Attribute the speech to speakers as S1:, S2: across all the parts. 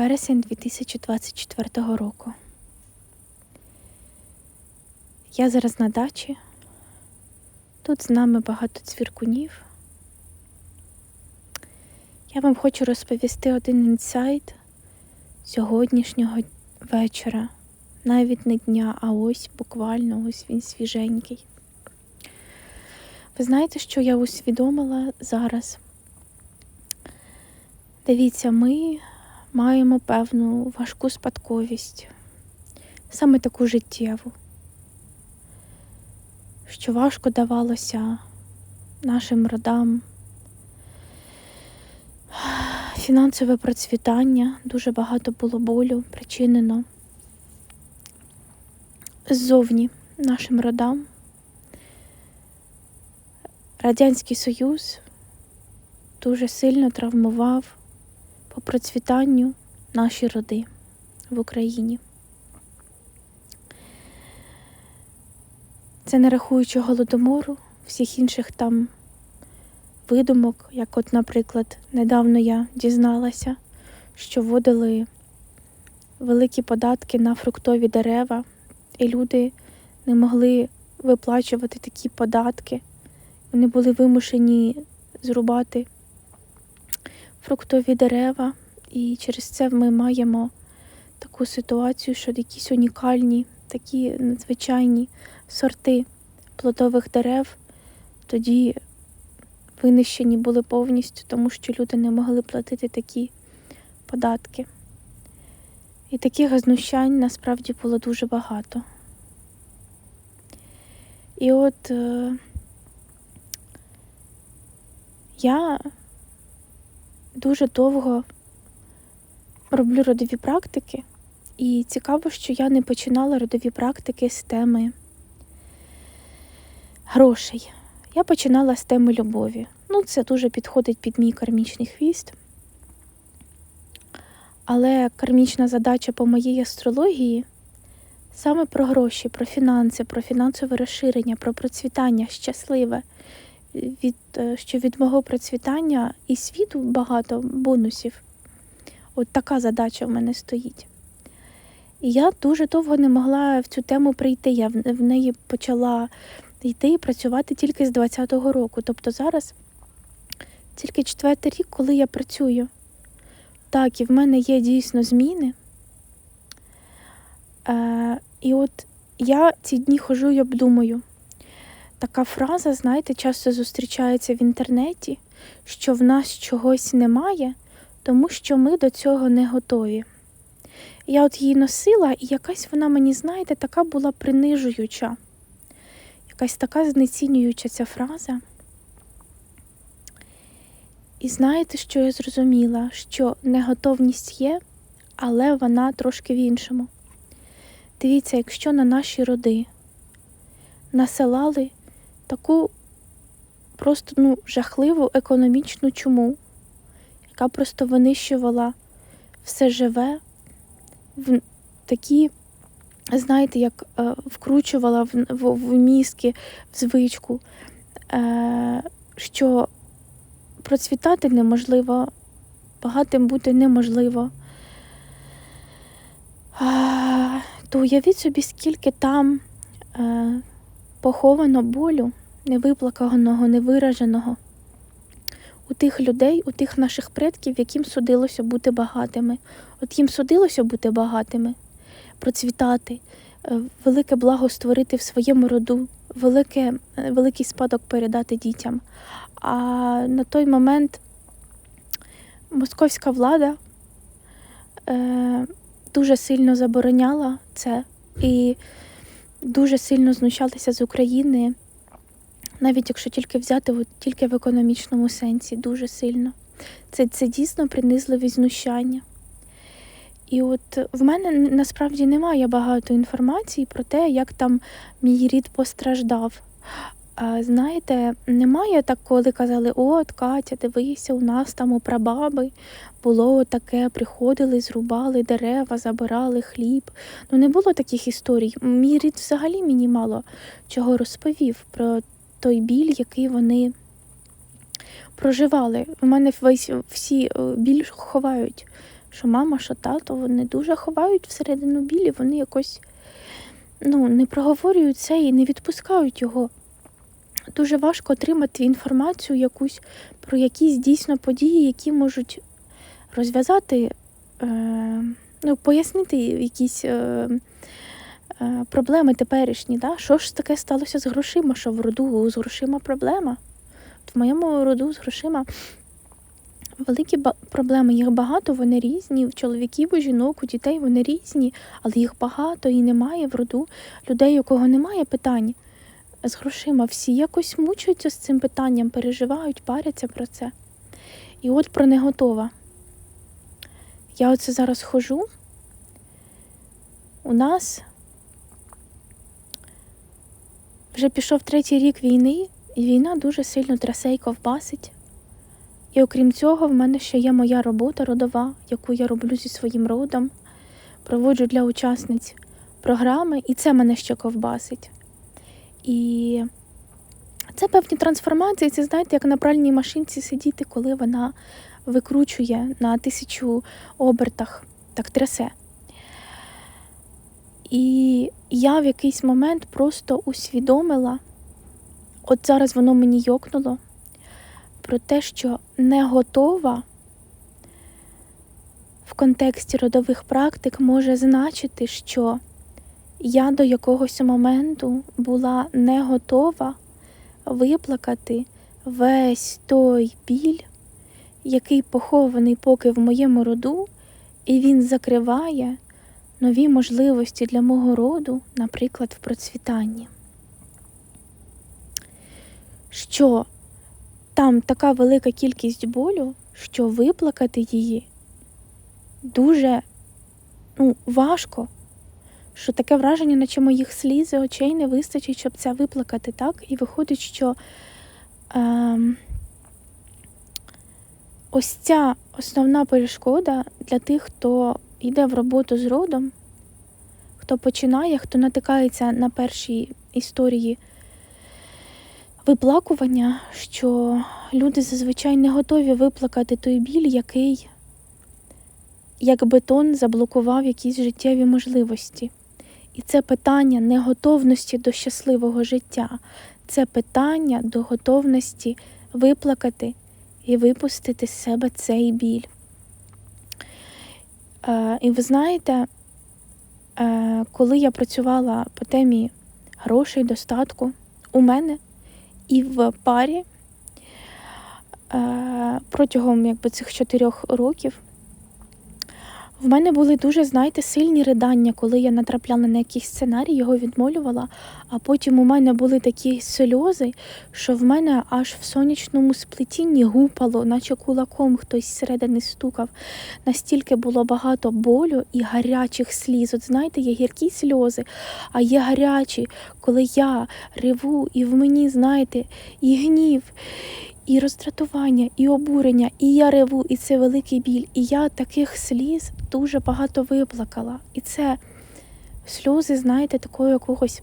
S1: Вересень 2024 року. Я зараз на дачі. Тут з нами багато цвіркунів. Я вам хочу розповісти один інсайт сьогоднішнього вечора. Навіть не дня, а ось буквально ось він свіженький. Ви знаєте, що я усвідомила зараз? Дивіться, ми маємо певну важку спадковість, саме таку життєву, що важко давалося нашим родам. Фінансове процвітання, дуже багато було болю причинено ззовні нашим родам. Радянський Союз дуже сильно травмував по процвітанню наші роди в Україні. Це не рахуючи голодомору, всіх інших там видумок, як от, наприклад, недавно я дізналася, що вводили великі податки на фруктові дерева, і люди не могли виплачувати такі податки. Вони були вимушені зрубати фруктові дерева, і через це ми маємо таку ситуацію, що якісь унікальні, такі надзвичайні сорти плодових дерев тоді винищені були повністю, тому що люди не могли платити такі податки. І таких знущань насправді було дуже багато. І от е, я дуже довго роблю родові практики, і цікаво, що я не починала родові практики з теми грошей. Я починала з теми любові. Ну, це дуже підходить під мій кармічний хвіст. Але кармічна задача по моїй астрології саме про гроші, про фінанси, про фінансове розширення, про процвітання щасливе. Від, е, Що від мого процвітання і світу багато бонусів. От така задача в мене стоїть. І я дуже довго не могла в цю тему прийти. Я в неї почала йти і працювати тільки з 20-го року. Тобто зараз тільки четвертий рік, коли я працюю. Так, і в мене є дійсно зміни. Е, І от я ці дні хожу і обдумую. Така фраза, знаєте, часто зустрічається в інтернеті, що в нас чогось немає, тому що ми до цього не готові. Я от її носила, і якась вона мені, знаєте, така була принижуюча, якась така знецінююча ця фраза. І знаєте, що я зрозуміла? Що неготовність є, але вона трошки в іншому. Дивіться, якщо на наші роди насилали таку просто ну, жахливу економічну чуму, яка просто винищувала все живе, в такі, знаєте, як е, вкручувала в, в, в мізки, в звичку, е, що процвітати неможливо, багатим бути неможливо. А, то уявіть собі, скільки там е, поховано болю, невиплаканого, невираженого у тих людей, у тих наших предків, яким судилося бути багатими. От їм судилося бути багатими, процвітати, е, велике благо створити в своєму роду, велике, е, великий спадок передати дітям. А на той момент московська влада е, дуже сильно забороняла це і дуже сильно знущалися з України, навіть якщо тільки взяти от, тільки в економічному сенсі, дуже сильно. Це, Це дійсно принизливі знущання. І от в мене насправді немає багато інформації про те, як там мій рід постраждав. А, Знаєте, немає так, коли казали, от Катя, дивися, у нас там у прабаби було таке, приходили, зрубали дерева, забирали хліб. Ну не було таких історій. Мій рід взагалі мені мало чого розповів про той біль, який вони проживали. У мене весь всі біль ховають що мама, що тато, вони дуже ховають всередину білі, вони якось ну, не проговорюють це і не відпускають його. Дуже важко отримати інформацію якусь про якісь дійсно події, які можуть розв'язати, е, ну, пояснити якісь е, е, проблеми теперішні. Да? Що ж таке сталося з грошима? Що в роду з грошима проблема? От в моєму роду з грошима великі проблеми, їх багато, вони різні. У чоловіків, у жінок, у дітей вони різні, але їх багато і немає в роду людей, у кого немає питань з грошима. Всі якось мучаються з цим питанням, переживають, паряться про це. І от про не готова. Я оце зараз хожу. У нас вже пішов третій рік війни, і війна дуже сильно трясе і ковбасить. І окрім цього, в мене ще є моя робота родова, яку я роблю зі своїм родом, проводжу для учасниць програми, і це мене ще ковбасить. І це певні трансформації, це знаєте, як на пральній машинці сидіти, коли вона викручує на тисячу обертах, так трясе. І я в якийсь момент просто усвідомила, от зараз воно мені йокнуло, про те, що не готова в контексті родових практик може значити, що я до якогось моменту була не готова виплакати весь той біль, який похований поки в моєму роду, і він закриває нові можливості для мого роду, наприклад, в процвітанні. Що там така велика кількість болю, що виплакати її дуже ну, важко, що таке враження, наче моїх сліз і очей не вистачить, щоб це виплакати, так? І виходить, що ем, ось ця основна перешкода для тих, хто йде в роботу з родом, хто починає, хто натикається на першій історії виплакування, що люди зазвичай не готові виплакати той біль, який, як бетон, заблокував якісь життєві можливості. І це питання неготовності до щасливого життя, це питання до готовності виплакати і випустити з себе цей біль. Е, і ви знаєте, е, коли я працювала по темі грошей, достатку, у мене і в парі е, протягом якби, цих чотирьох років в мене були дуже, знаєте, сильні ридання, коли я натрапляла на якийсь сценарій, його відмолювала, а потім у мене були такі сльози, що в мене аж в сонячному сплетінні гупало, наче кулаком хтось зсередини стукав. Настільки було багато болю і гарячих сліз. От знаєте, є гіркі сльози, а є гарячі, коли я реву, і в мені, знаєте, і гнів, і роздратування, і обурення, і я реву, і це великий біль. І я таких сліз дуже багато виплакала. І це сльози, знаєте, такого якогось.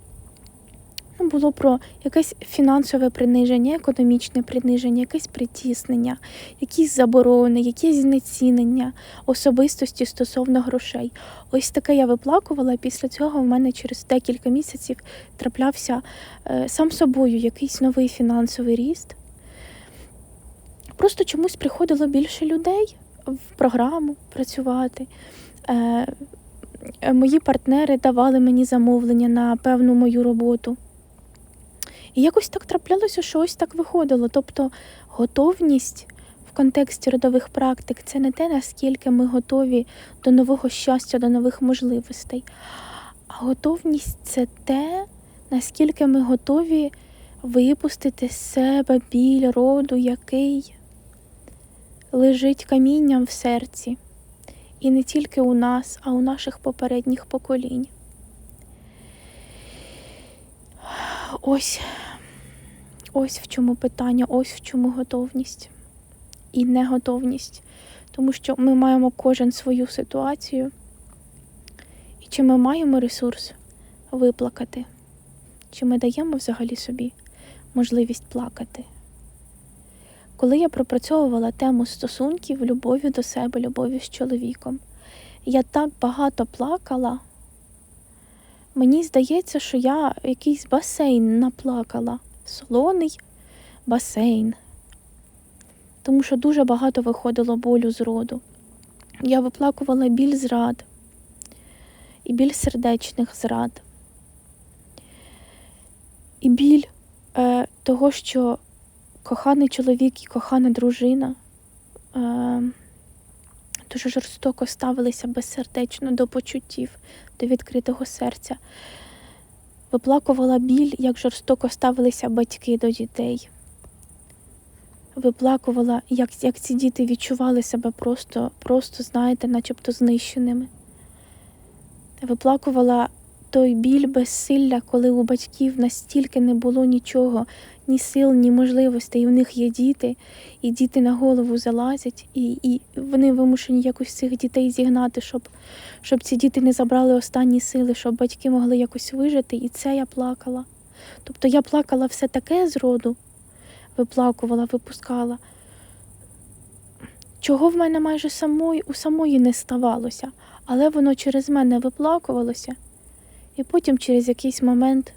S1: Ну, було про якесь фінансове приниження, економічне приниження, якесь притіснення, якісь заборони, якесь знецінення особистості стосовно грошей. Ось таке я виплакувала. Після цього в мене через декілька місяців траплявся е, сам собою якийсь новий фінансовий ріст. Просто чомусь приходило більше людей в програму працювати. Е, е, Мої партнери давали мені замовлення на певну мою роботу. І якось так траплялося, що ось так виходило. Тобто готовність в контексті родових практик це не те, наскільки ми готові до нового щастя, до нових можливостей. А готовність це те, наскільки ми готові випустити з себе біль роду, який лежить камінням в серці. І не тільки у нас, а у наших попередніх поколінь. Ось, ось в чому питання, ось в чому готовність і неготовність. Тому що ми маємо кожен свою ситуацію. І чи ми маємо ресурс виплакати, чи ми даємо взагалі собі можливість плакати. Коли я пропрацьовувала тему стосунків, любові до себе, любові з чоловіком, я так багато плакала. Мені здається, що я якийсь басейн наплакала. Солоний басейн. Тому що дуже багато виходило болю з роду. Я виплакувала біль зрад і біль сердечних зрад. І біль е, того, що коханий чоловік і кохана дружина е, дуже жорстоко ставилися безсердечно до почуттів, до відкритого серця. Виплакувала біль, як жорстоко ставилися батьки до дітей. Виплакувала, як, як ці діти відчували себе просто, просто, знаєте, начебто знищеними. Виплакувала той біль безсилля, коли у батьків настільки не було нічого, ні сил, ні можливостей, і в них є діти, і діти на голову залазять, і, і вони вимушені якось цих дітей зігнати, щоб, щоб ці діти не забрали останні сили, щоб батьки могли якось вижити. І це я плакала. Тобто я плакала все таке з роду, виплакувала, випускала. Чого в мене майже самої, у самої не ставалося, але воно через мене виплакувалося, і потім через якийсь момент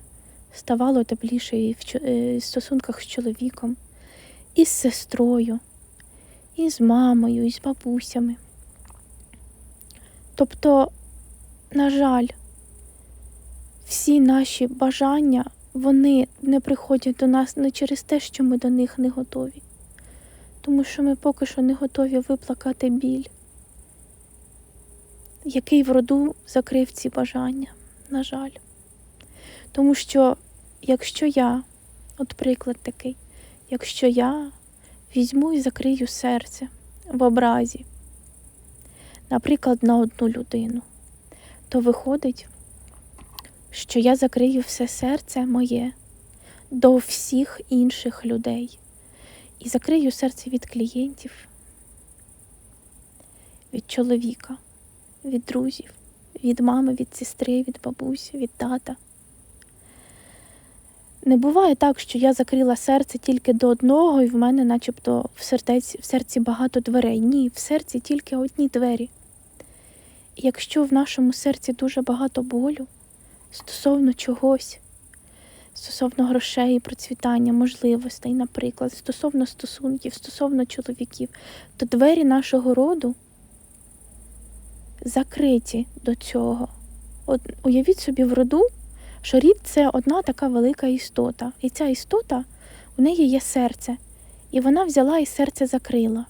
S1: ставало тепліше і е, в стосунках з чоловіком, і з сестрою, і з мамою, і з бабусями. Тобто, на жаль, всі наші бажання, вони не приходять до нас не через те, що ми до них не готові, тому що ми поки що не готові виплакати біль, який в роду закрив ці бажання, на жаль. Тому що якщо я, от приклад такий, якщо я візьму і закрию серце в образі, наприклад, на одну людину, то виходить, що я закрию все серце моє до всіх інших людей і закрию серце від клієнтів, від чоловіка, від друзів, від мами, від сестри, від бабусі, від тата. Не буває так, що я закрила серце тільки до одного, і в мене начебто в, сердець, в серці багато дверей. Ні, в серці тільки одні двері. Якщо в нашому серці дуже багато болю стосовно чогось, стосовно грошей, процвітання, можливостей, наприклад, стосовно стосунків, стосовно чоловіків, то двері нашого роду закриті до цього. От уявіть собі в роду, що рід це одна така велика істота. І ця істота, у неї є серце. І вона взяла і серце закрила.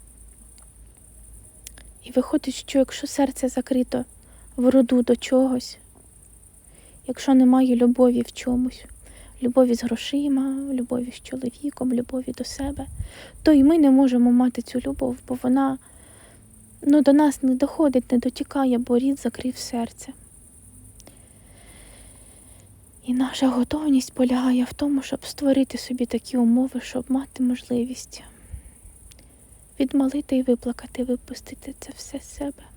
S1: І виходить, що якщо серце закрито в роду до чогось, якщо немає любові в чомусь, любові з грошима, любові з чоловіком, любові до себе, то і ми не можемо мати цю любов, бо вона ну, до нас не доходить, не дотікає, бо рід закрив серце. І наша готовність полягає в тому, щоб створити собі такі умови, щоб мати можливість відмолити і виплакати, випустити це все з себе.